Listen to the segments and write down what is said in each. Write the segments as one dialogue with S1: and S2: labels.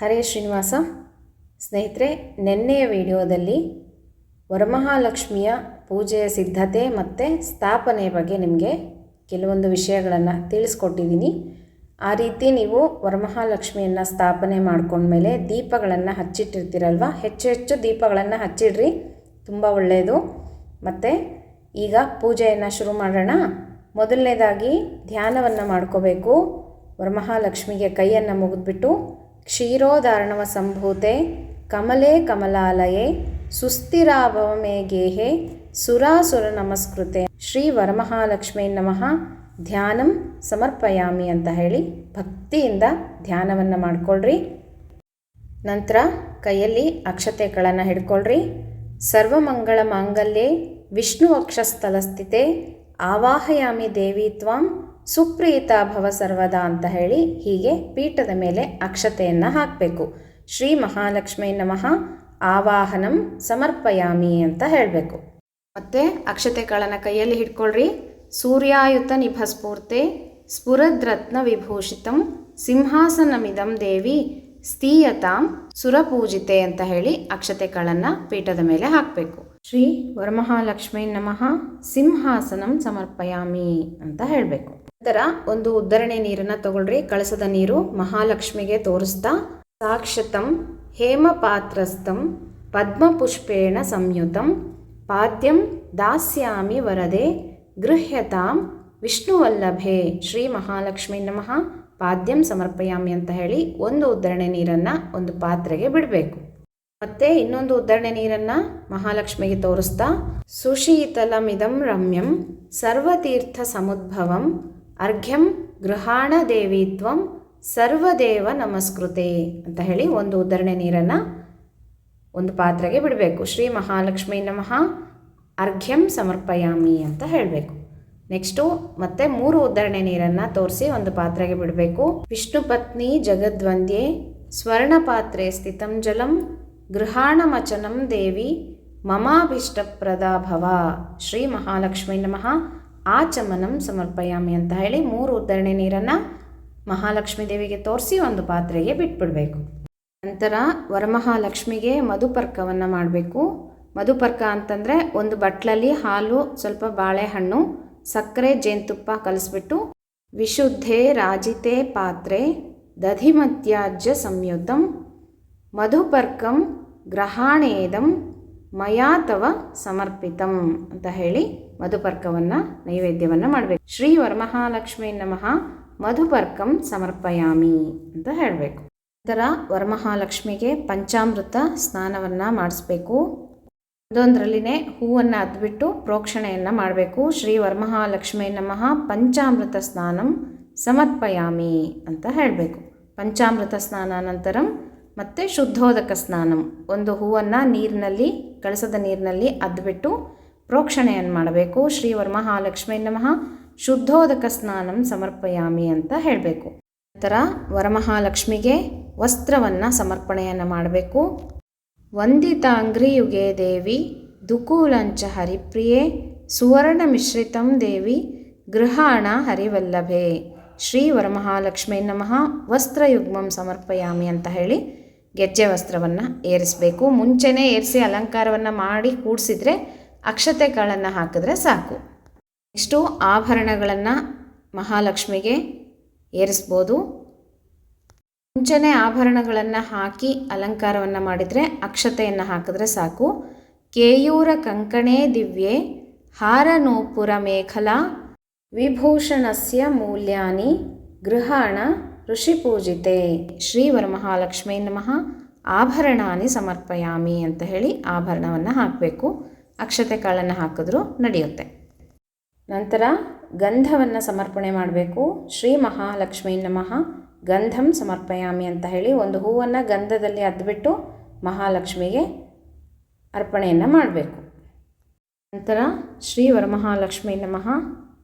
S1: ಹರೇ ಶ್ರೀನಿವಾಸ. ಸ್ನೇಹಿತರೆ, ನಿನ್ನೆಯ ವಿಡಿಯೋದಲ್ಲಿ ವರಮಹಾಲಕ್ಷ್ಮಿಯ ಪೂಜೆಯ ಸಿದ್ಧತೆ ಮತ್ತು ಸ್ಥಾಪನೆ ಬಗ್ಗೆ ನಿಮಗೆ ಕೆಲವೊಂದು ವಿಷಯಗಳನ್ನು ತಿಳಿಸ್ಕೊಟ್ಟಿದ್ದೀನಿ. ಆ ರೀತಿ ನೀವು ವರಮಹಾಲಕ್ಷ್ಮಿಯನ್ನು ಸ್ಥಾಪನೆ ಮಾಡ್ಕೊಂಡ್ಮೇಲೆ ದೀಪಗಳನ್ನು ಹಚ್ಚಿಟ್ಟಿರ್ತೀರಲ್ವ? ಹೆಚ್ಚು ಹೆಚ್ಚು ದೀಪಗಳನ್ನು ಹಚ್ಚಿಡ್ರಿ, ತುಂಬ ಒಳ್ಳೆಯದು ಮತ್ತು ಈಗ ಪೂಜೆಯನ್ನು ಶುರು ಮಾಡೋಣ. ಮೊದಲನೇದಾಗಿ ಧ್ಯಾನವನ್ನು ಮಾಡ್ಕೋಬೇಕು. ವರಮಹಾಲಕ್ಷ್ಮಿಗೆ ಕೈಯನ್ನು ಮುಗಿದ್ಬಿಟ್ಟು ಕ್ಷೀರೋಧಾರಣವ ಸಂಭೂತೆ ಕಮಲೇ ಕಮಲಾಲಯೇ ಸುಸ್ಥಿರಾಭವ ಮೇ ಗೇಹೆ ಸುರಾಸುರ ನಮಸ್ಕೃತೆ ಶ್ರೀ ವರಮಹಾಲಕ್ಷ್ಮೀ ನಮಃ. ಧ್ಯಾನಂ ಸಮರ್ಪಯಾಮಿ ಅಂತ ಹೇಳಿ ಭಕ್ತಿಯಿಂದ ಧ್ಯಾನವನ್ನು ಮಾಡ್ಕೊಳ್ರಿ. ನಂತರ ಕೈಯಲ್ಲಿ ಅಕ್ಷತೆಗಳನ್ನು ಹಿಡ್ಕೊಳ್ರಿ. ಸರ್ವಮಂಗಳ ಮಾಂಗಲ್ಯೆ, ವಿಷ್ಣು ಅಕ್ಷಸ್ಥಲಸ್ಥಿತೆ, ಆವಾಹಯಾಮಿ ದೇವಿ ತ್ವಾಂ ಸುಪ್ರೀತ ಭವ ಸರ್ವದಾ ಅಂತ ಹೇಳಿ ಹೀಗೆ ಪೀಠದ ಮೇಲೆ ಅಕ್ಷತೆಯನ್ನು ಹಾಕಬೇಕು. ಶ್ರೀ ಮಹಾಲಕ್ಷ್ಮೀ ನಮಃ, ಆವಾಹನಂ ಸಮರ್ಪಯಾಮಿ ಅಂತ ಹೇಳಬೇಕು. ಮತ್ತು ಅಕ್ಷತೆಗಳನ್ನು ಕೈಯಲ್ಲಿ ಹಿಡ್ಕೊಳ್ರಿ. ಸೂರ್ಯಾಯುತ ನಿಭಸ್ಫೂರ್ತೆ, ಸ್ಫುರದ್ರತ್ನ ವಿಭೂಷಿತಂ, ಸಿಂಹಾಸನಮಿದಂ ದೇವಿ, ಸ್ಥೀಯತಾಂ ಸುರಪೂಜಿತೆ ಅಂತ ಹೇಳಿ ಅಕ್ಷತೆಗಳನ್ನು ಪೀಠದ ಮೇಲೆ ಹಾಕಬೇಕು. ಶ್ರೀ ವರಮಹಾಲಕ್ಷ್ಮೀ ನಮಃ, ಸಿಂಹಾಸನಂ ಸಮರ್ಪಯಾಮಿ ಅಂತ ಹೇಳಬೇಕು. ನಂತರ ಒಂದು ಉದ್ದರಣೆ ನೀರನ್ನು ತಗೊಳ್ರಿ. ಕಳಸದ ನೀರು ಮಹಾಲಕ್ಷ್ಮಿಗೆ ತೋರಿಸ್ತಾ, ಸಾಕ್ಷತಂ ಹೇಮಪಾತ್ರಸ್ಥಂ ಪದ್ಮಪುಷ್ಪೇಣ ಸಂಯುತಂ ಪಾದ್ಯಂ ದಾಸ್ಯಾಮಿ ವರದೆ ಗೃಹ್ಯತಾಂ ವಿಷ್ಣುವಲ್ಲಭೆ ಶ್ರೀ ಮಹಾಲಕ್ಷ್ಮಿ ನಮಃ. ಪಾದ್ಯಂ ಸಮರ್ಪಯಾಮಿ ಅಂತ ಹೇಳಿ ಒಂದು ಉದ್ದರಣೆ ನೀರನ್ನು ಒಂದು ಪಾತ್ರೆಗೆ ಬಿಡಬೇಕು. ಮತ್ತೆ ಇನ್ನೊಂದು ಉದ್ದರಣೆ ನೀರನ್ನು ಮಹಾಲಕ್ಷ್ಮಿಗೆ ತೋರಿಸ್ತಾ, ಸುಶೀತಲಮಿದಂ ರಮ್ಯಂ ಸರ್ವತೀರ್ಥ ಸಮುದ್ಭವಂ ಅರ್ಘ್ಯಂ ಗೃಹಾಣ ದೇವಿತ್ವಂ ಸರ್ವದೇವ ನಮಸ್ಕೃತೆ ಅಂತ ಹೇಳಿ ಒಂದು ಉದ್ದರಣೆ ನೀರನ್ನು ಒಂದು ಪಾತ್ರೆಗೆ ಬಿಡಬೇಕು. ಶ್ರೀ ಮಹಾಲಕ್ಷ್ಮೀ ನಮಃ. ಅರ್ಘ್ಯಂ ಸಮರ್ಪಯಾಮಿ ಅಂತ ಹೇಳಬೇಕು. ನೆಕ್ಸ್ಟು ಮತ್ತೆ ಮೂರು ಉದ್ದರಣೆ ನೀರನ್ನು ತೋರಿಸಿ ಒಂದು ಪಾತ್ರೆಗೆ ಬಿಡಬೇಕು. ವಿಷ್ಣು ಪತ್ನಿ ಜಗದ್ವಂದ್ಯೆ ಸ್ವರ್ಣಪಾತ್ರೆ ಸ್ಥಿತಂ ಜಲಂ ಗೃಹಾಣಮಚನಂ ದೇವಿ ಮಮಾಭೀಷ್ಟಪ್ರದಾ ಭವ. ಶ್ರೀ ಮಹಾಲಕ್ಷ್ಮೀ ನಮಃ. ಆಚಮನಂ ಸಮರ್ಪಯಾಮಿ ಅಂತ ಹೇಳಿ ಮೂರು ಉದ್ದರಣೆ ನೀರನ್ನು ಮಹಾಲಕ್ಷ್ಮೀ ದೇವಿಗೆ ತೋರಿಸಿ ಒಂದು ಪಾತ್ರೆಗೆ ಬಿಟ್ಬಿಡಬೇಕು. ನಂತರ ವರಮಹಾಲಕ್ಷ್ಮಿಗೆ ಮಧುಪರ್ಕವನ್ನು ಮಾಡಬೇಕು. ಮಧುಪರ್ಕ ಅಂತಂದರೆ ಒಂದು ಬಟ್ಲಲ್ಲಿ ಹಾಲು, ಸ್ವಲ್ಪ ಬಾಳೆಹಣ್ಣು, ಸಕ್ಕರೆ, ಜೇನುತುಪ್ಪ ಕಲಿಸ್ಬಿಟ್ಟು ವಿಶುದ್ಧೆ, ರಾಜಿತೆ, ಪಾತ್ರೆ, ದಧಿಮತ್ಯಾಜ್ಯ ಸಂಯುತಂ, ಮಧುಪರ್ಕಂ, ಗ್ರಹಾಣೇದಂ ಮಯಾ ತವ ಸಮರ್ಪಿತಂ ಅಂತ ಹೇಳಿ ಮಧುಪರ್ಕವನ್ನು ನೈವೇದ್ಯವನ್ನು ಮಾಡಬೇಕು. ಶ್ರೀ ವರಮಹಾಲಕ್ಷ್ಮೀ ನಮಃ ಮಧುಪರ್ಕಂ ಸಮರ್ಪಯಾಮಿ ಅಂತ ಹೇಳಬೇಕು. ನಂತರ ವರಮಹಾಲಕ್ಷ್ಮಿಗೆ ಪಂಚಾಮೃತ ಸ್ನಾನವನ್ನು ಮಾಡಿಸ್ಬೇಕು. ಅದೊಂದರಲ್ಲಿನೇ ಹೂವನ್ನು ಅದ್ಬಿಟ್ಟು ಪ್ರೋಕ್ಷಣೆಯನ್ನು ಮಾಡಬೇಕು. ಶ್ರೀ ವರಮಹಾಲಕ್ಷ್ಮೀ ನಮಃ ಪಂಚಾಮೃತ ಸ್ನಾನಂ ಸಮರ್ಪಯಾಮಿ ಅಂತ ಹೇಳಬೇಕು. ಪಂಚಾಮೃತ ಸ್ನಾನ ಮತ್ತೆ ಮತ್ತು ಶುದ್ಧೋದಕ ಸ್ನಾನಂ. ಒಂದು ಹೂವನ್ನು ನೀರಿನಲ್ಲಿ ಕಳಸದ ನೀರಿನಲ್ಲಿ ಅದ್ಬಿಟ್ಟು ಪ್ರೋಕ್ಷಣೆಯನ್ನು ಮಾಡಬೇಕು. ಶ್ರೀ ಮಹಾಲಕ್ಷ್ಮೀ ನಮಃ. ಶುದ್ಧೋದಕ ಸ್ನಾನಂ ಸಮರ್ಪಯಾಮಿ ಅಂತ ಹೇಳಬೇಕು. ನಂತರ ವರಮಹಾಲಕ್ಷ್ಮಿಗೆ ವಸ್ತ್ರವನ್ನು ಸಮರ್ಪಣೆಯನ್ನು ಮಾಡಬೇಕು. ವಂದಿತಾಂಗ್ರಿಯುಗೆ ದೇವಿ, ದುಕೂಲಂಚ ಹರಿಪ್ರಿಯೆ, ಸುವರ್ಣ ಮಿಶ್ರಿತಂ ದೇವಿ, ಗೃಹಾಣ ಹರಿವಲ್ಲಭೆ. ಶ್ರೀ ವರಮಹಾಲಕ್ಷ್ಮೀ ನಮಃ. ವಸ್ತ್ರಯುಗ್ಮಂ ಸಮರ್ಪಯಾಮಿ ಅಂತ ಹೇಳಿ ಗೆಜ್ಜೆ ವಸ್ತ್ರವನ್ನು ಏರಿಸಬೇಕು. ಮುಂಚೆನೇ ಏರಿಸಿ ಅಲಂಕಾರವನ್ನು ಮಾಡಿ ಕೂಡಿಸಿದ್ರೆ ಅಕ್ಷತೆಗಳನ್ನು ಹಾಕಿದ್ರೆ ಸಾಕು. ನೆಕ್ಸ್ಟು ಆಭರಣಗಳನ್ನು ಮಹಾಲಕ್ಷ್ಮಿಗೆ ಏರಿಸ್ಬೋದು. ಮುಂಚೆನೇ ಆಭರಣಗಳನ್ನು ಹಾಕಿ ಅಲಂಕಾರವನ್ನು ಮಾಡಿದರೆ ಅಕ್ಷತೆಯನ್ನು ಹಾಕಿದ್ರೆ ಸಾಕು. ಕೇಯೂರ ಕಂಕಣೇ ದಿವ್ಯೆ, ಹಾರನೂಪುರ ಮೇಖಲಾ, ವಿಭೂಷಣಸ್ಯ ಮೂಲ್ಯಾನಿ, ಗೃಹಾಣ ಋಷಿಪೂಜಿತೆ ಶ್ರೀ ಮಹಾಲಕ್ಷ್ಮೀ ನಮಃ. ಆಭರಣಾನಿ ಸಮರ್ಪಯಾಮಿ ಅಂತ ಹೇಳಿ ಆಭರಣವನ್ನು ಹಾಕಬೇಕು. ಅಕ್ಷತೆ ಕಾಳನ್ನು ಹಾಕಿದ್ರೂ ನಡೆಯುತ್ತೆ. ನಂತರ ಗಂಧವನ್ನು ಸಮರ್ಪಣೆ ಮಾಡಬೇಕು. ಶ್ರೀ ಮಹಾಲಕ್ಷ್ಮೀ ನಮಃ. ಗಂಧಂ ಸಮರ್ಪಯಾಮಿ ಅಂತ ಹೇಳಿ ಒಂದು ಹೂವನ್ನು ಗಂಧದಲ್ಲಿ ಅದ್ಬಿಟ್ಟು ಮಹಾಲಕ್ಷ್ಮಿಗೆ ಅರ್ಪಣೆಯನ್ನು ಮಾಡಬೇಕು. ನಂತರ ಶ್ರೀ ವರಮಹಾಲಕ್ಷ್ಮೀ ನಮಃ.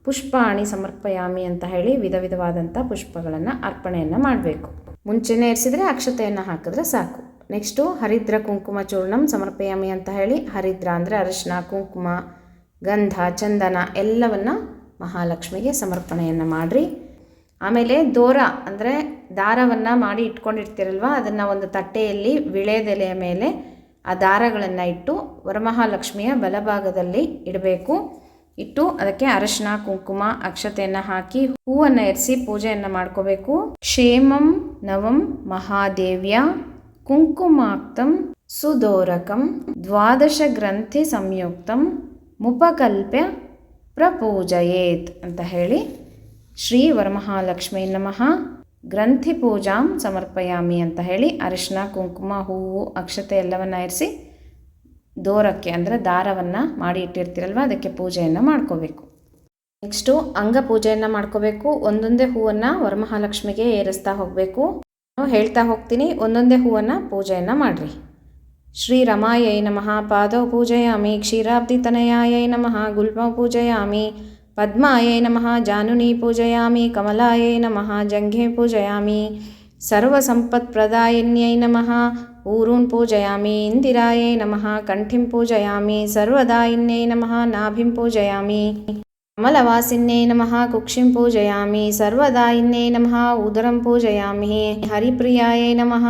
S1: ಪುಷ್ಪಾಣಿ ಸಮರ್ಪಯಾಮಿ ಅಂತ ಹೇಳಿ ವಿಧ ವಿಧವಾದಂಥ ಪುಷ್ಪಗಳನ್ನು ಅರ್ಪಣೆಯನ್ನು ಮಾಡಬೇಕು. ಮುಂಚೆನೇ ಇರಿಸಿದರೆ ಅಕ್ಷತೆಯನ್ನು ಹಾಕಿದ್ರೆ ಸಾಕು. ನೆಕ್ಸ್ಟು ಹರಿದ್ರ ಕುಂಕುಮ ಚೂರ್ಣಂ ಸಮರ್ಪಯಾಮಿ ಅಂತ ಹೇಳಿ ಹರಿದ್ರ ಅಂದರೆ ಅರಿಶಿನ, ಕುಂಕುಮ, ಗಂಧ, ಚಂದನ ಎಲ್ಲವನ್ನು ಮಹಾಲಕ್ಷ್ಮಿಗೆ ಸಮರ್ಪಣೆಯನ್ನು ಮಾಡಿರಿ. ಆಮೇಲೆ ದೋರ ಅಂದರೆ ದಾರವನ್ನು ಮಾಡಿ ಇಟ್ಕೊಂಡಿರ್ತೀರಲ್ವ, ಅದನ್ನು ಒಂದು ತಟ್ಟೆಯಲ್ಲಿ ವಿಳೆದೆಲೆಯ ಮೇಲೆ ಆ ದಾರಗಳನ್ನು ಇಟ್ಟು ವರಮಹಾಲಕ್ಷ್ಮಿಯ ಬಲಭಾಗದಲ್ಲಿ ಇಡಬೇಕು. ಇಟ್ಟು ಅದಕ್ಕೆ ಅರಶಿನ, ಕುಂಕುಮ, ಅಕ್ಷತೆಯನ್ನು ಹಾಕಿ ಹೂವನ್ನು ಎರಿಸಿ ಪೂಜೆಯನ್ನು ಮಾಡ್ಕೋಬೇಕು. ಕ್ಷೇಮಂ ನವಂ ಮಹಾದೇವ್ಯ ಕುಂಕುಮಾಕ್ತಂ ಸುದೋರಕಂ ದ್ವಾದಶ ಗ್ರಂಥಿ ಸಂಯುಕ್ತಂ ಮುಪಕಲ್ಪ್ಯ ಪ್ರಪೂಜಯೇತ್ ಅಂತ ಹೇಳಿ ಶ್ರೀ ವರಮಹಾಲಕ್ಷ್ಮೀ ನಮಃ. ಗ್ರಂಥಿ ಪೂಜಾಂ ಸಮರ್ಪಯಾಮಿ ಅಂತ ಹೇಳಿ ಅರಿಶಿನ, ಕುಂಕುಮ, ಹೂವು, ಅಕ್ಷತೆ ಎಲ್ಲವನ್ನು ಇರಿಸಿ ದೋರಕ್ಕೆ ಅಂದರೆ ದಾರವನ್ನು ಮಾಡಿ ಇಟ್ಟಿರ್ತೀರಲ್ವ, ಅದಕ್ಕೆ ಪೂಜೆಯನ್ನು ಮಾಡ್ಕೋಬೇಕು. ನೆಕ್ಸ್ಟು ಅಂಗ ಪೂಜೆಯನ್ನು ಮಾಡ್ಕೋಬೇಕು. ಒಂದೊಂದೇ ಹೂವನ್ನು ವರಮಹಾಲಕ್ಷ್ಮಿಗೆ ಏರಿಸ್ತಾ ಹೋಗಬೇಕು. ಹೇಳ್ತಾ ಹೋಗ್ತೀನಿ, ಒಂದೊಂದೇ ಹೂವನ್ನು ಪೂಜೆಯನ್ನು ಮಾಡಿರಿ. ಶ್ರೀ ರಮಾಯೈ ನಮಃ, ಪಾದೌ ಕ್ಷೀರಾಬ್ಧಿ ತನಯಾಯೈ ನಮಃ, ಗುಲ್ಮೌ ಪೂಜೆಯಾಮಿ, ಪದ್ಮಾಯೈ ನಮಃ, ಜಾನುನಿ ಪೂಜಯಾಮಿ, ಕಮಲಾಯೈ ನಮಃ, ಜಂಘೆ ಪೂಜಯಾಮಿ, ಸರ್ವಸಂಪತ್ಪ್ರದಾಯಿನ್ಯೈ ನಮಃ ऊरून् पूजयामि इन्दिरायै नमः कण्ठिं पूजयामि सर्वदायिन्यै नमः नाभिं पूजयामि कमलवासिन्यै नमः कुक्षिं पूजयामि सर्वदायिन्यै नमः उदरं पूजयामि हरिप्रियायै नमः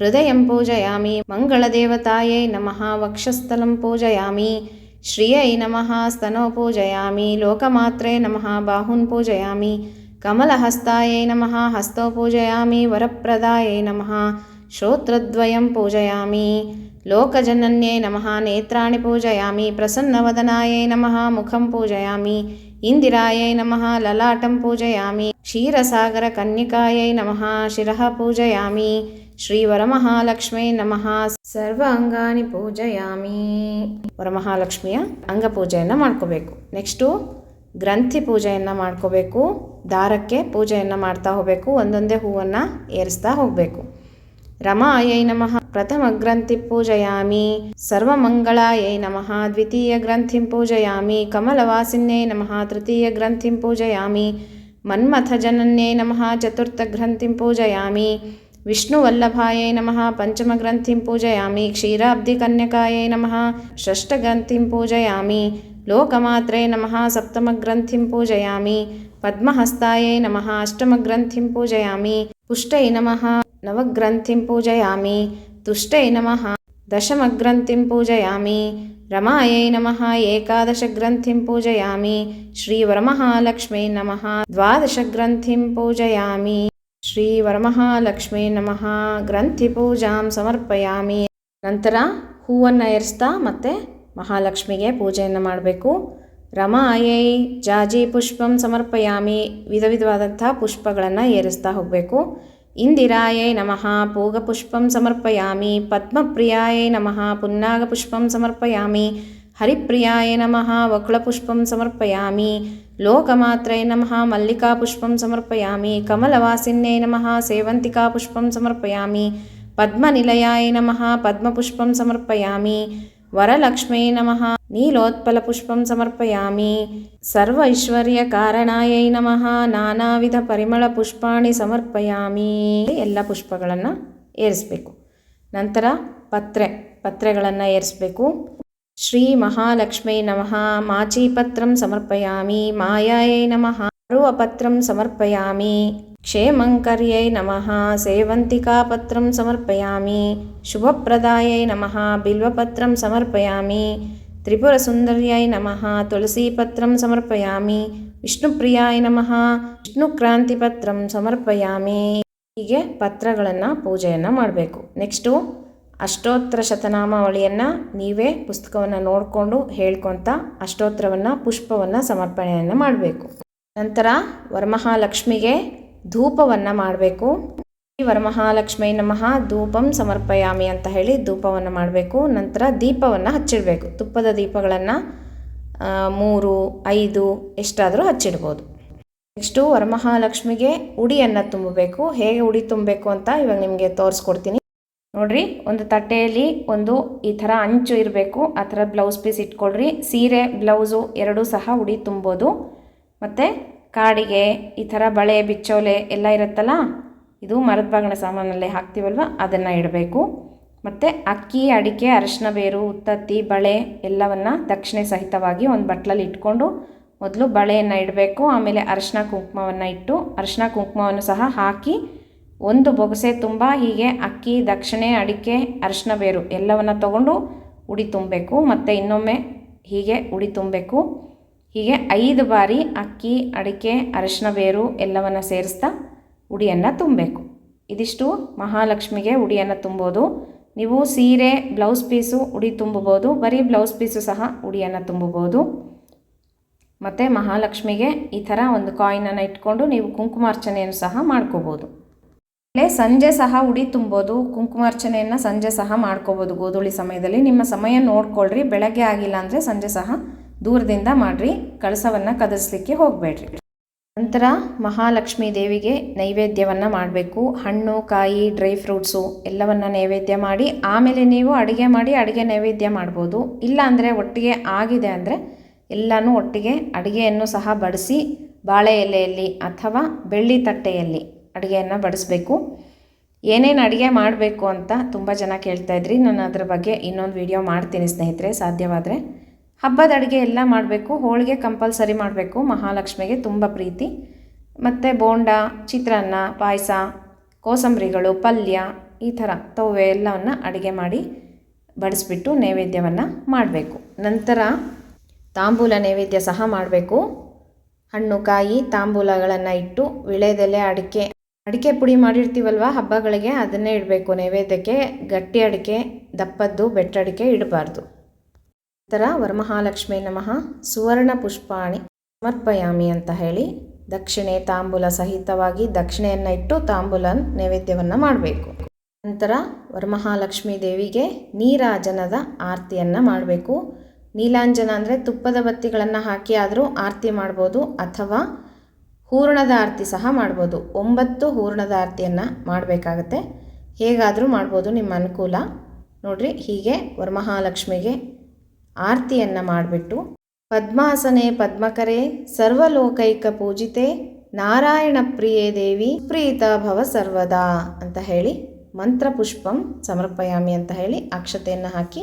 S1: हृदयं पूजयामि मङ्गलदेवतायै नमः वक्षस्थलं पूजयामि श्रियै नमः स्तनौ पूजयामि लोकमात्रे नमः बाहून् पूजयामि कमलहस्तायै नमः हस्तौ पूजयामि वरप्रदायै नमः ಶ್ರೋತ್ರದ್ವಯಂ ಪೂಜಯಾಮಿ ಲೋಕಜನನ್ಯೇ ನಮಃ ನೇತ್ರಾಣಿ ಪೂಜಯಾಮಿ ಪ್ರಸನ್ನವದನಾಯೇ ನಮಃ ಮುಖಂ ಪೂಜಯಾಮಿ ಇಂದಿರಾಯೈ ನಮಃ ಲಲಾಟಂ ಪೂಜಯಾಮಿ ಕ್ಷೀರಸಾಗರಕನ್ನಿಕಾಯೈ ನಮಃ ಶಿರಃ ಪೂಜಯಾಮಿ ಶ್ರೀವರಮಹಾಲಕ್ಷ್ಮೇ ನಮಃ ಸರ್ವ ಅಂಗಾನಿ ಪೂಜಯಾಮಿ ವರಮಹಾಲಕ್ಷ್ಮಿಯ ಅಂಗಪೂಜೆಯನ್ನು ಮಾಡ್ಕೋಬೇಕು। ನೆಕ್ಸ್ಟು ಗ್ರಂಥಿ ಪೂಜೆಯನ್ನು ಮಾಡ್ಕೋಬೇಕು, ದಾರಕ್ಕೆ ಪೂಜೆಯನ್ನು ಮಾಡ್ತಾ ಹೋಗಬೇಕು, ಒಂದೊಂದೇ ಹೂವನ್ನು ಏರಿಸ್ತಾ ಹೋಗಬೇಕು. ರಮಾಯೈ ನಮಃ ಪ್ರಥಮ ಗ್ರಂಥಿ ಪೂಜಯಾಮಿ ಸರ್ವಮಂಗಳಾಯೈ ನಮಃ ದ್ವಿತೀಯ ಗ್ರಂಥಿಂ ಪೂಜಯಾಮಿ ಕಮಲವಾಸಿನ್ಯೈ ನಮಃ ತೃತೀಯ ಗ್ರಂಥಿಂ ಪೂಜಯಾಮಿ ಮನ್ಮಥಜನನ್ಯೈ ನಮಃ ಚತುರ್ಥ ಗ್ರಂಥಿಂ ಪೂಜಯಾಮಿ ವಿಷ್ಣುವಲ್ಲಭಾಯೈ ನಮಃ ಪಂಚಮಗ್ರಂಥಿಂ ಪೂಜಯಾಮಿ ಕ್ಷೀರಾಬ್ಧಿಕನ್ಯಕಾಯೈ ನಮಃ ಷಷ್ಠಗ್ರಂಥಿಂ ಪೂಜಯಾಮಿ ಪದ್ಮಹಸ್ತಾಯೈ ನಮಃ ಅಷ್ಟಮಗ್ರಂಥಿಂ ಪೂಜಯಾಮಿ ಪುಷ್ಟೈ ನಮಃ ನವಗ್ರಂಥಿಂ ಪೂಜಯಾಮಿ ತುಷ್ಟೈ ನಮಃ ದಶಮಗ್ರಂಥಿಂ ಪೂಜಯಾಮಿ ರಮಾಯೈ ನಮಃ ಏಕಾದಶಗ್ರಂಥಿಂ ಪೂಜಯಾಮಿ ಶ್ರೀವರಮಹಾಲಕ್ಷ್ಮೀ ನಮಃ ದ್ವಾದಶಗ್ರಂಥಿಂ ಪೂಜಯಾಮಿ ಶ್ರೀವರಮಹಾಲಕ್ಷ್ಮೀ ನಮಃ ಗ್ರಂಥಿ ಪೂಜಾಂ ಸಮರ್ಪಯಾಮಿ ನಂತರ ಹೂವನ್ನು ಏರಿಸ್ತಾ ಮತ್ತೆ ಮಹಾಲಕ್ಷ್ಮಿಗೆ ಪೂಜೆಯನ್ನು ಮಾಡಬೇಕು. ರಮಾಯೈ ಜಾಜಿ ಪುಷ್ಪಂ ಸಮರ್ಪಯಾಮಿ ವಿಧ ವಿಧವಾದಂಥ ಪುಷ್ಪಗಳನ್ನು ಏರಿಸ್ತಾ ಹೋಗಬೇಕು. ಇಂದಿರಾಯೈ ನಮಃ ಪೂಗಪುಷ್ಪಂ ಸಮರ್ಪಯಾಮಿ ಪದ್ಮಪ್ರಿಯಾಯೈ ನಮಃ ಪುನ್ನಾಗಪುಷ್ಪಂ ಸಮರ್ಪಯಾಮಿ ಹರಿಪ್ರಿಯಾಯ ನಮಃ ವಕ್ಳಪುಷ್ಪಂ ಸಮರ್ಪಯಾಮಿ ಲೋಕಮಾತ್ರೈ ನಮಃ ಮಲ್ಲಿಕಾಪುಷ್ಪಂ ಸಮರ್ಪಯಾಮಿ ಕಮಲವಾಸಿನ್ಯೈ ನಮಃ ಸೇವಂತಿಕಾಪುಷ್ಪಂ ಸಮರ್ಪಯಾಮಿ ಪದ್ಮನಿಲಯಾಯ ನಮಃ ಪದ್ಮಪುಷ್ಪಂ ಸಮರ್ಪಯಾಮಿ ವರಲಕ್ಷ್ಮೈ ನಮಃ ನೀಲೋತ್ಪಲಪುಷ್ಪಂ ಸಮರ್ಪಯಾಮಿ ಸರ್ವ ಐಶ್ವರ್ಯಕಾರಣಾಯೈ ನಮಃ ನಾನಾವಿಧ ಪರಿಮಳ ಪುಷ್ಪಾಣಿ ಸಮರ್ಪಯಾಮಿ ಎಲ್ಲ ಪುಷ್ಪಗಳನ್ನು ಏರಿಸಬೇಕು ನಂತರ ಪತ್ರೆ ಪತ್ರೆಗಳನ್ನು ಏರಿಸಬೇಕು ಶ್ರೀ ಮಹಾಲಕ್ಷ್ಮೈ ನಮಃ ಮಾಚೀಪತ್ರಂ ಸಮರ್ಪಯಾಮಿ ಮಾಯಾಯೈ ನಮಃ ಪತ್ರಂ ಸಮರ್ಪಯಾಮಿ ಕ್ಷೇಮಂಕರ್ಯೈ ನಮಃ, ಸೇವಂತಿಕಾಪತ್ರಂ ಸಮರ್ಪಯಾಮಿ, ಶುಭಪ್ರದಾಯೈ ನಮಃ, ಬಿಲ್ವಪತ್ರಂ ಸಮರ್ಪಯಾಮಿ, ತ್ರಿಪುರಸುಂದರ್ಯೈ ನಮಃ, ತುಳಸೀಪತ್ರಂ ಸಮರ್ಪಯಾಮಿ, ವಿಷ್ಣುಪ್ರಿಯಾಯ ನಮಃ, ವಿಷ್ಣುಕ್ರಾಂತಿಪತ್ರಂ ಸಮರ್ಪಯಾಮಿ. ಹೀಗೆ ಪತ್ರಗಳನ್ನು ಪೂಜೆಯನ್ನು ಮಾಡಬೇಕು. ನೆಕ್ಸ್ಟು ಅಷ್ಟೋತ್ತರ ಶತನಾಮಾವಳಿಯನ್ನು ನೀವೇ ಪುಸ್ತಕವನ್ನು ನೋಡಿಕೊಂಡು ಹೇಳ್ಕೊತ ಅಷ್ಟೋತ್ತರವನ್ನು ಪುಷ್ಪವನ್ನು ಸಮರ್ಪಣೆಯನ್ನು ಮಾಡಬೇಕು. ನಂತರ ವರಮಹಾಲಕ್ಷ್ಮಿಗೆ ಧೂಪವನ್ನು ಮಾಡಬೇಕು. ವರಮಹಾಲಕ್ಷ್ಮಿ ನಮಃ, ಧೂಪಂ ಸಮರ್ಪಯಾಮಿ ಅಂತ ಹೇಳಿ ಧೂಪವನ್ನು ಮಾಡಬೇಕು. ನಂತರ ದೀಪವನ್ನು ಹಚ್ಚಿಡಬೇಕು. ತುಪ್ಪದ ದೀಪಗಳನ್ನು ಮೂರು, ಐದು, ಎಷ್ಟಾದರೂ ಹಚ್ಚಿಡ್ಬೋದು. ನೆಕ್ಸ್ಟು ವರಮಹಾಲಕ್ಷ್ಮಿಗೆ ಉಡಿಯನ್ನು ತುಂಬಬೇಕು. ಹೇಗೆ ಉಡಿ ತುಂಬಬೇಕು ಅಂತ ಇವಾಗ ನಿಮಗೆ ತೋರಿಸ್ಕೊಡ್ತೀನಿ. ನೋಡ್ರಿ, ಒಂದು ತಟ್ಟೆಯಲ್ಲಿ ಒಂದು ಈ ಥರ ಅಂಚು ಇರಬೇಕು. ಆ ಥರ ಬ್ಲೌಸ್ ಪೀಸ್ ಇಟ್ಕೊಳ್ರಿ. ಸೀರೆ, ಬ್ಲೌಸು ಎರಡೂ ಸಹ ಉಡಿ ತುಂಬೋದು. ಮತ್ತು ಕಾಡಿಗೆ ಈ ಥರ ಬಳೆ, ಬಿಚ್ಚೋಲೆ ಎಲ್ಲ ಇರುತ್ತಲ್ಲ, ಇದು ಮರದ ಬಾಗಿಣ ಸಾಮಾನಲ್ಲೇ ಹಾಕ್ತೀವಲ್ವ? ಅದನ್ನು ಇಡಬೇಕು. ಮತ್ತು ಅಕ್ಕಿ, ಅಡಿಕೆ, ಅರಶಿನ ಬೇರು, ಉತ್ತತ್ತಿ, ಬಳೆ ಎಲ್ಲವನ್ನು ದಕ್ಷಿಣೆ ಸಹಿತವಾಗಿ ಒಂದು ಬಟ್ಲಲ್ಲಿ ಇಟ್ಕೊಂಡು ಮೊದಲು ಬಳೆಯನ್ನು ಇಡಬೇಕು. ಆಮೇಲೆ ಅರಶಿನ ಕುಂಕುಮವನ್ನು ಇಟ್ಟು ಅರಶಿನ ಕುಂಕುಮವನ್ನು ಸಹ ಹಾಕಿ ಒಂದು ಬೊಗಸೆ ತುಂಬ ಹೀಗೆ ಅಕ್ಕಿ, ದಕ್ಷಿಣೆ, ಅಡಿಕೆ, ಅರಶಿನ ಬೇರು ಎಲ್ಲವನ್ನು ತಗೊಂಡು ಉಡಿ ತುಂಬಬೇಕು. ಮತ್ತು ಇನ್ನೊಮ್ಮೆ ಹೀಗೆ ಉಡಿ ತುಂಬಬೇಕು. ಹೀಗೆ ಐದು ಬಾರಿ ಅಕ್ಕಿ, ಅಡಿಕೆ, ಅರಶಿನ, ಬೇರು ಎಲ್ಲವನ್ನು ಸೇರಿಸ್ತಾ ಉಡಿಯನ್ನು ತುಂಬಬೇಕು. ಇದಿಷ್ಟು ಮಹಾಲಕ್ಷ್ಮಿಗೆ ಉಡಿಯನ್ನು ತುಂಬೋದು. ನೀವು ಸೀರೆ, ಬ್ಲೌಸ್ ಪೀಸು ಉಡಿ ತುಂಬಬೋದು. ಬರೀ ಬ್ಲೌಸ್ ಪೀಸು ಸಹ ಉಡಿಯನ್ನು ತುಂಬಬೋದು. ಮತ್ತು ಮಹಾಲಕ್ಷ್ಮಿಗೆ ಈ ಥರ ಒಂದು ಕಾಯಿನನ್ನು ಇಟ್ಕೊಂಡು ನೀವು ಕುಂಕುಮಾರ್ಚನೆಯನ್ನು ಸಹ ಮಾಡ್ಕೋಬೋದು. ಆಮೇಲೆ ಸಂಜೆ ಸಹ ಉಡಿ ತುಂಬೋದು. ಕುಂಕುಮಾರ್ಚನೆಯನ್ನು ಸಂಜೆ ಸಹ ಮಾಡ್ಕೋಬೋದು. ಗೋಧೂಳಿ ಸಮಯದಲ್ಲಿ ನಿಮ್ಮ ಸಮಯ ನೋಡ್ಕೊಳ್ರಿ. ಬೆಳಗ್ಗೆ ಆಗಿಲ್ಲ ಅಂದರೆ ಸಂಜೆ ಸಹ ದೂರದಿಂದ ಮಾಡಿರಿ, ಕಳಸವನ್ನು ಕದಲಿಸ್ಲಿಕ್ಕೆ ಹೋಗಬೇಡ್ರಿ. ನಂತರ ಮಹಾಲಕ್ಷ್ಮೀ ದೇವಿಗೆ ನೈವೇದ್ಯವನ್ನು ಮಾಡಬೇಕು. ಹಣ್ಣು, ಕಾಯಿ, ಡ್ರೈ ಫ್ರೂಟ್ಸು ಎಲ್ಲವನ್ನು ನೈವೇದ್ಯ ಮಾಡಿ, ಆಮೇಲೆ ನೀವು ಅಡುಗೆ ಮಾಡಿ, ಅಡುಗೆ ನೈವೇದ್ಯ ಮಾಡ್ಬೋದು. ಇಲ್ಲ ಅಂದರೆ ಒಟ್ಟಿಗೆ ಆಗಿದೆ ಅಂದರೆ ಎಲ್ಲನೂ ಒಟ್ಟಿಗೆ ಅಡುಗೆಯನ್ನು ಸಹ ಬಡಿಸಿ ಬಾಳೆ ಎಲೆಯಲ್ಲಿ ಅಥವಾ ಬೆಳ್ಳಿ ತಟ್ಟೆಯಲ್ಲಿ ಅಡುಗೆಯನ್ನು ಬಡಿಸಬೇಕು. ಏನೇನು ಅಡುಗೆ ಮಾಡಬೇಕು ಅಂತ ತುಂಬ ಜನ ಕೇಳ್ತಾ ಇದ್ರಿ. ನಾನು ಅದ್ರ ಬಗ್ಗೆ ಇನ್ನೊಂದು ವಿಡಿಯೋ ಮಾಡ್ತೀನಿ ಸ್ನೇಹಿತರೆ, ಸಾಧ್ಯವಾದರೆ. ಹಬ್ಬದ ಅಡುಗೆ ಎಲ್ಲ ಮಾಡಬೇಕು, ಹೋಳಿಗೆ ಕಂಪಲ್ಸರಿ ಮಾಡಬೇಕು, ಮಹಾಲಕ್ಷ್ಮಿಗೆ ತುಂಬ ಪ್ರೀತಿ. ಮತ್ತು ಬೋಂಡ, ಚಿತ್ರಾನ್ನ, ಪಾಯಸ, ಕೋಸಂಬರಿಗಳು, ಪಲ್ಯ, ಈ ಥರ ತವೆ ಎಲ್ಲವನ್ನು ಅಡುಗೆ ಮಾಡಿ ಬಡಿಸ್ಬಿಟ್ಟು ನೈವೇದ್ಯವನ್ನು ಮಾಡಬೇಕು. ನಂತರ ತಾಂಬೂಲ ನೈವೇದ್ಯ ಸಹ ಮಾಡಬೇಕು. ಹಣ್ಣು, ಕಾಯಿ, ತಾಂಬೂಲಗಳನ್ನು ಇಟ್ಟು ವಿಳೆದೆಲೆ ಅಡಿಕೆ ಅಡಿಕೆ ಪುಡಿ ಮಾಡಿರ್ತೀವಲ್ವ ಹಬ್ಬಗಳಿಗೆ ಅದನ್ನೇ ಇಡಬೇಕು ನೈವೇದ್ಯಕ್ಕೆ. ಗಟ್ಟಿ ಅಡಿಕೆ, ದಪ್ಪದ್ದು ಬೆಟ್ಟಡಿಕೆ ಇಡಬಾರ್ದು. ನಂತರ ವರಮಹಾಲಕ್ಷ್ಮಿ ನಮಃ. ಸುವರ್ಣ ಪುಷ್ಪಾಣಿ ಸಮರ್ಪಯಾಮಿ ಅಂತ ಹೇಳಿ ದಕ್ಷಿಣೆ ತಾಂಬೂಲ ಸಹಿತವಾಗಿ ದಕ್ಷಿಣೆಯನ್ನು ಇಟ್ಟು ತಾಂಬೂಲ ನೈವೇದ್ಯವನ್ನು ಮಾಡಬೇಕು. ನಂತರ ವರಮಹಾಲಕ್ಷ್ಮಿ ದೇವಿಗೆ ನೀರಾಜನದ ಆರತಿಯನ್ನು ಮಾಡಬೇಕು. ನೀಲಾಂಜನ ಅಂದರೆ ತುಪ್ಪದ ಬತ್ತಿಗಳನ್ನು ಹಾಕಿ ಆದರೂ ಆರತಿ ಮಾಡ್ಬೋದು ಅಥವಾ ಹೂರ್ಣದ ಆರತಿ ಸಹ ಮಾಡ್ಬೋದು. ಒಂಬತ್ತು ಹೂರ್ಣದ ಆರತಿಯನ್ನು ಮಾಡಬೇಕಾಗತ್ತೆ. ಹೇಗಾದರೂ ಮಾಡ್ಬೋದು ನಿಮ್ಮ ಅನುಕೂಲ. ನೋಡ್ರಿ ಹೀಗೆ ವರಮಹಾಲಕ್ಷ್ಮಿಗೆ ಆರತಿಯನ್ನು ಮಾಡಿಬಿಟ್ಟು ಪದ್ಮಾಸನೆ ಪದ್ಮಕರೆ ಸರ್ವಲೋಕೈಕ ಪೂಜಿತೆ ನಾರಾಯಣ ಪ್ರಿಯೇ ದೇವಿ ಪ್ರೀತ ಭವ ಸರ್ವದಾ ಅಂತ ಹೇಳಿ ಮಂತ್ರ ಪುಷ್ಪಂ ಸಮರ್ಪಯಾಮಿ ಅಂತ ಹೇಳಿ ಅಕ್ಷತೆಯನ್ನು ಹಾಕಿ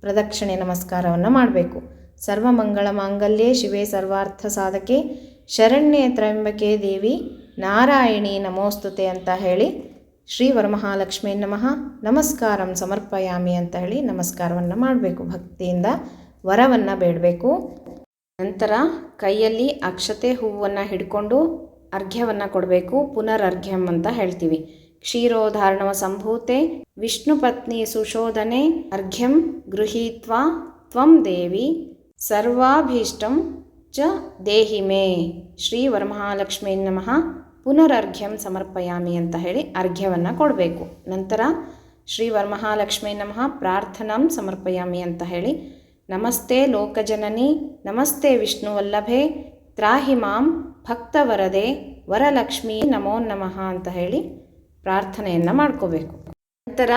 S1: ಪ್ರದಕ್ಷಿಣೆ ನಮಸ್ಕಾರವನ್ನು ಮಾಡಬೇಕು. ಸರ್ವಮಂಗಳ ಮಾಂಗಲ್ಯೇ ಶಿವೇ ಸರ್ವಾರ್ಥ ಸಾಧಕೆ ಶರಣ್ಯೇ ತ್ರಯಂಬಕೆ ದೇವಿ ನಾರಾಯಣಿ ನಮೋಸ್ತುತೆ ಅಂತ ಹೇಳಿ ಶ್ರೀ ವರಮಹಾಲಕ್ಷ್ಮೀ ನಮಃ. ನಮಸ್ಕಾರಂ ಸಮರ್ಪಯಾಮಿ ಅಂತ ಹೇಳಿ ನಮಸ್ಕಾರವನ್ನು ಮಾಡಬೇಕು. ಭಕ್ತಿಯಿಂದ ವರವನ್ನು ಬೇಡಬೇಕು. ನಂತರ ಕೈಯಲ್ಲಿ ಅಕ್ಷತೆ ಹೂವನ್ನು ಹಿಡ್ಕೊಂಡು ಅರ್ಘ್ಯವನ್ನು ಕೊಡಬೇಕು. ಪುನರರ್ಘ್ಯಂ ಅಂತ ಹೇಳ್ತೀವಿ. ಕ್ಷೀರೋಧಾರಣವ ಸಂಭೂತೆ, ವಿಷ್ಣು ಪತ್ನಿ ಸುಶೋಧನೆ, ಅರ್ಘ್ಯಂ ಗೃಹೀತ್ವಾ ತ್ವಂ ದೇವಿ, ಸರ್ವಾಭೀಷ್ಟಂ ಚ ದೇಹಿ ಮೇ ಶ್ರೀ ವರಮಹಾಲಕ್ಷ್ಮೀ ನಮಃ. ಪುನರರ್ಘ್ಯಂ ಸಮರ್ಪಯಾಮಿ ಅಂತ ಹೇಳಿ ಅರ್ಘ್ಯವನ್ನು ಕೊಡಬೇಕು. ನಂತರ ಶ್ರೀ ವರಮಹಾಲಕ್ಷ್ಮೀ ನಮಃ, ಪ್ರಾರ್ಥನಾಂ ಸಮರ್ಪಯಾಮಿ ಅಂತ ಹೇಳಿ, ನಮಸ್ತೆ ಲೋಕಜನನಿ, ನಮಸ್ತೆ ವಿಷ್ಣುವಲ್ಲಭೆ, ತ್ರಾಹಿ ಮಾಂ, ಭಕ್ತವರದೆ, ವರಲಕ್ಷ್ಮೀ ನಮೋ ನಮಃ ಅಂತ ಹೇಳಿ ಪ್ರಾರ್ಥನೆಯನ್ನು ಮಾಡ್ಕೋಬೇಕು. ನಂತರ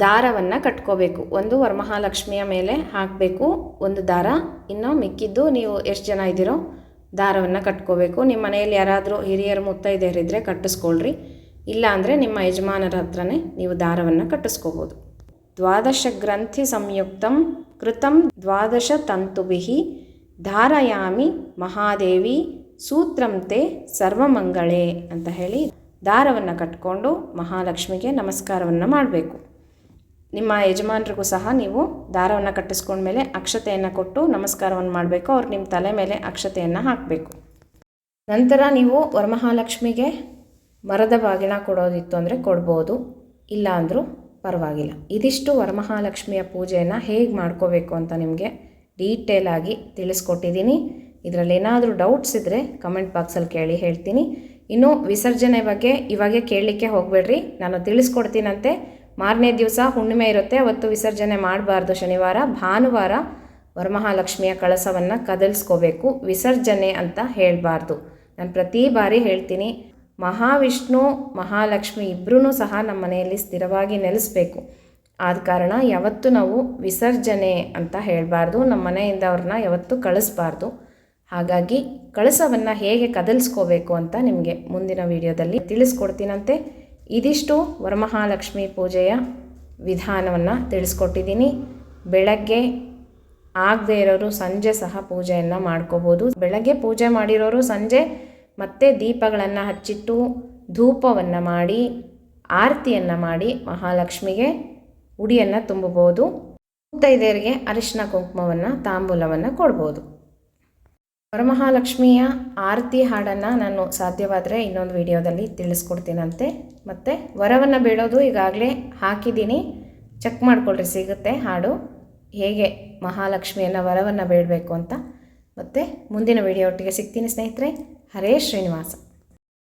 S1: ದಾರವನ್ನು ಕಟ್ಕೋಬೇಕು. ಒಂದು ವರಮಹಾಲಕ್ಷ್ಮಿಯ ಮೇಲೆ ಹಾಕಬೇಕು. ಒಂದು ದಾರ, ಇನ್ನು ಮಿಕ್ಕಿದ್ದು ನೀವು ಎಷ್ಟು ಜನ ಇದ್ದೀರೋ ದಾರವನ್ನು ಕಟ್ಕೋಬೇಕು. ನಿಮ್ಮ ಮನೆಯಲ್ಲಿ ಯಾರಾದರೂ ಹಿರಿಯರು ಮುತ್ತೈದೆಯರಿದ್ದರೆ ಕಟ್ಟಿಸ್ಕೊಳ್ರಿ. ಇಲ್ಲ ಅಂದರೆ ನಿಮ್ಮ ಯಜಮಾನರ ಹತ್ರನೇ ನೀವು ದಾರವನ್ನು ಕಟ್ಟಿಸ್ಕೋಬೋದು. ದ್ವಾದಶ ಗ್ರಂಥಿ ಸಂಯುಕ್ತಂ ಕೃತಂ ದ್ವಾದಶ ತಂತುಭಿ ಧಾರಯಾಮಿ ಮಹಾದೇವಿ ಸೂತ್ರಂತೆ ಸರ್ವಮಂಗಳೇ ಅಂತ ಹೇಳಿ ದಾರವನ್ನು ಕಟ್ಕೊಂಡು ಮಹಾಲಕ್ಷ್ಮಿಗೆ ನಮಸ್ಕಾರವನ್ನು ಮಾಡಬೇಕು. ನಿಮ್ಮ ಯಜಮಾನರಿಗೂ ಸಹ ನೀವು ದಾರವನ್ನು ಕಟ್ಟಿಸ್ಕೊಂಡ್ಮೇಲೆ ಅಕ್ಷತೆಯನ್ನು ಕೊಟ್ಟು ನಮಸ್ಕಾರವನ್ನು ಮಾಡಬೇಕು. ಅವ್ರು ನಿಮ್ಮ ತಲೆ ಮೇಲೆ ಅಕ್ಷತೆಯನ್ನು ಹಾಕಬೇಕು. ನಂತರ ನೀವು ವರಮಹಾಲಕ್ಷ್ಮಿಗೆ ಮರದ ಬಾಗಿನ ಕೊಡೋದಿತ್ತು ಅಂದರೆ ಕೊಡ್ಬೋದು. ಇಲ್ಲ ಅಂದರೂ ಪರವಾಗಿಲ್ಲ. ಇದಿಷ್ಟು ವರಮಹಾಲಕ್ಷ್ಮಿಯ ಪೂಜೆಯನ್ನು ಹೇಗೆ ಮಾಡ್ಕೋಬೇಕು ಅಂತ ನಿಮಗೆ ಡೀಟೇಲ್ ಆಗಿ ತಿಳಿಸ್ಕೊಟ್ಟಿದ್ದೀನಿ. ಇದರಲ್ಲಿ ಏನಾದರೂ ಡೌಟ್ಸ್ ಇದ್ದರೆ ಕಮೆಂಟ್ ಬಾಕ್ಸಲ್ಲಿ ಕೇಳಿ ಹೇಳ್ತೀನಿ. ಇನ್ನು ವಿಸರ್ಜನೆ ಬಗ್ಗೆ ಇವಾಗೆ ಕೇಳಲಿಕ್ಕೆ ಹೋಗಬೇಡ್ರಿ. ನಾನು ತಿಳಿಸ್ಕೊಡ್ತೀನಂತೆ. ಮಾರನೇ ದಿವಸ ಹುಣ್ಣಿಮೆ ಇರುತ್ತೆ, ಅವತ್ತು ವಿಸರ್ಜನೆ ಮಾಡಬಾರ್ದು. ಶನಿವಾರ, ಭಾನುವಾರ ವರಮಹಾಲಕ್ಷ್ಮಿಯ ಕಳಸವನ್ನು ಕದಲಿಸ್ಕೋಬೇಕು. ವಿಸರ್ಜನೆ ಅಂತ ಹೇಳಬಾರ್ದು. ನಾನು ಪ್ರತಿ ಬಾರಿ ಹೇಳ್ತೀನಿ, ಮಹಾವಿಷ್ಣು, ಮಹಾಲಕ್ಷ್ಮಿ ಇಬ್ಬರೂ ಸಹ ನಮ್ಮ ಮನೆಯಲ್ಲಿ ಸ್ಥಿರವಾಗಿ ನೆಲೆಸಬೇಕು. ಆದ ಕಾರಣ ಯಾವತ್ತೂ ನಾವು ವಿಸರ್ಜನೆ ಅಂತ ಹೇಳಬಾರ್ದು. ನಮ್ಮ ಮನೆಯಿಂದ ಅವ್ರನ್ನ ಯಾವತ್ತೂ ಕಳಿಸ್ಬಾರ್ದು. ಹಾಗಾಗಿ ಕಳಸವನ್ನು ಹೇಗೆ ಕದಲಿಸ್ಕೋಬೇಕು ಅಂತ ನಿಮಗೆ ಮುಂದಿನ ವಿಡಿಯೋದಲ್ಲಿ ತಿಳಿಸ್ಕೊಡ್ತೀನಂತೆ. ಇದಿಷ್ಟು ವರಮಹಾಲಕ್ಷ್ಮಿ ಪೂಜೆಯ ವಿಧಾನವನ್ನು ತಿಳಿಸ್ಕೊಟ್ಟಿದ್ದೀನಿ. ಬೆಳಗ್ಗೆ ಆಗದೇ ಇರೋರು ಸಂಜೆ ಸಹ ಪೂಜೆಯನ್ನು ಮಾಡ್ಕೋಬೋದು. ಬೆಳಗ್ಗೆ ಪೂಜೆ ಮಾಡಿರೋರು ಸಂಜೆ ಮತ್ತೆ ದೀಪಗಳನ್ನು ಹಚ್ಚಿಟ್ಟು ಧೂಪವನ್ನು ಮಾಡಿ, ಆರತಿಯನ್ನು ಮಾಡಿ ಮಹಾಲಕ್ಷ್ಮಿಗೆ ಉಡಿಯನ್ನು ತುಂಬಬಹುದು ಮುತ್ತೈದೆಯರಿಗೆ ಅರಿಶಿನ ಕುಂಕುಮವನ್ನು, ತಾಂಬೂಲವನ್ನು ಕೊಡ್ಬೋದು. ವರಮಹಾಲಕ್ಷ್ಮಿಯ ಆರತಿ ಹಾಡನ್ನು ನಾನು ಸಾಧ್ಯವಾದರೆ ಇನ್ನೊಂದು ವಿಡಿಯೋದಲ್ಲಿ ತಿಳಿಸ್ಕೊಡ್ತೀನಂತೆ. ಮತ್ತು ವರವನ್ನು ಬೇಡೋದು ಈಗಾಗಲೇ ಹಾಕಿದ್ದೀನಿ. ಚೆಕ್ ಮಾಡಿಕೊಳ್ರಿ, ಸಿಗುತ್ತೆ ಹಾಡು. ಹೇಗೆ ಮಹಾಲಕ್ಷ್ಮಿಯನ್ನು ವರವನ್ನು ಬೇಡಬೇಕು ಅಂತ. ಮತ್ತು ಮುಂದಿನ ವಿಡಿಯೋ ಒಟ್ಟಿಗೆ ಸಿಗ್ತೀನಿ ಸ್ನೇಹಿತರೆ. ಹರೇ ಶ್ರೀನಿವಾಸ.